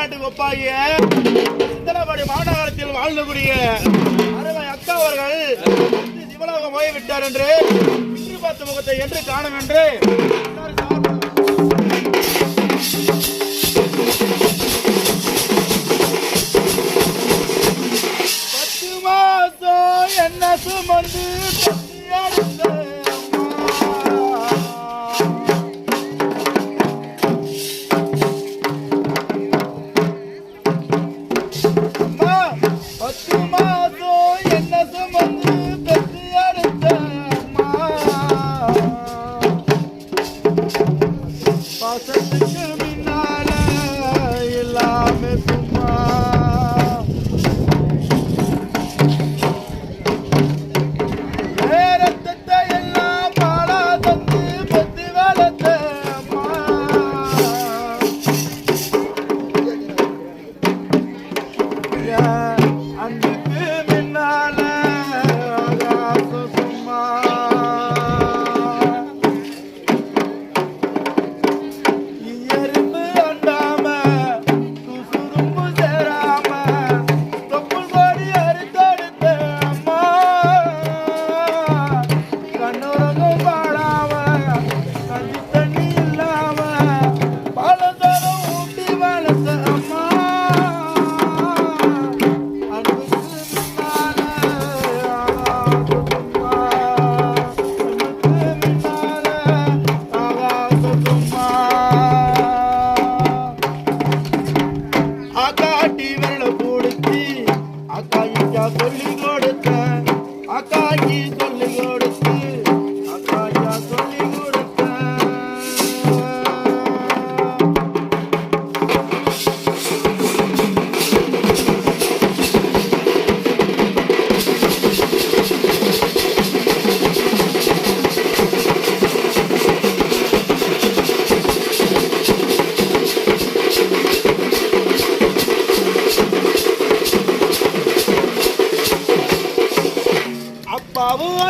மத்திய ஒப்பாகிய சிந்தனபாடி மாநகரத்தில் வாழ்ந்தக்கூடிய அருமை அக்கா அவர்கள் சிவலோகம் போய்விட்டார் என்று இன்று பார்த்த முகத்தை என்று காணும் என்று பத்து மாசம் என்ன சுமந்து பெத்து எடுத்த அன்புக்கு Agora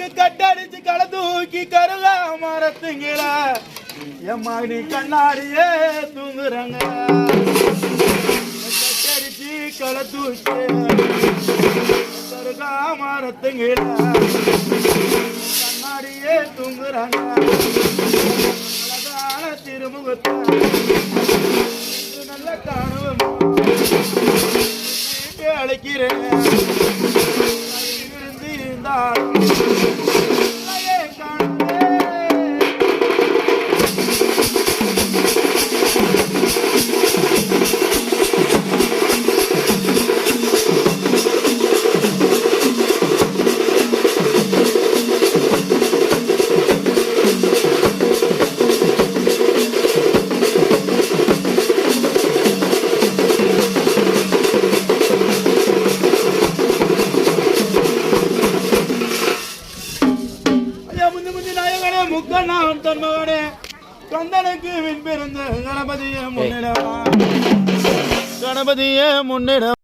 மகனுக்கு கட்டடிச்சு களை தூக்கி கருல மரத்துங்கள. என் மகனி கண்ணாடியே தூங்குறாங்க. கட்டடிச்சு களை தூக்கி கருகா மரத்துங்கள. கண்ணாடியே தூங்குறாங்க. அழகான திருமுகத்தை நல்ல காணுவோம் அழைக்கிறேன். இருந்து ஐயா முந்தி நாயகனே தன்மகனே கந்தனுக்கு விண்பிருந்த கணபதியே முன்னிடவா. கணபதியே முன்னிட